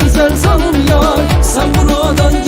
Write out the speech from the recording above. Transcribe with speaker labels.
Speaker 1: benzer sanımlar Sen buradan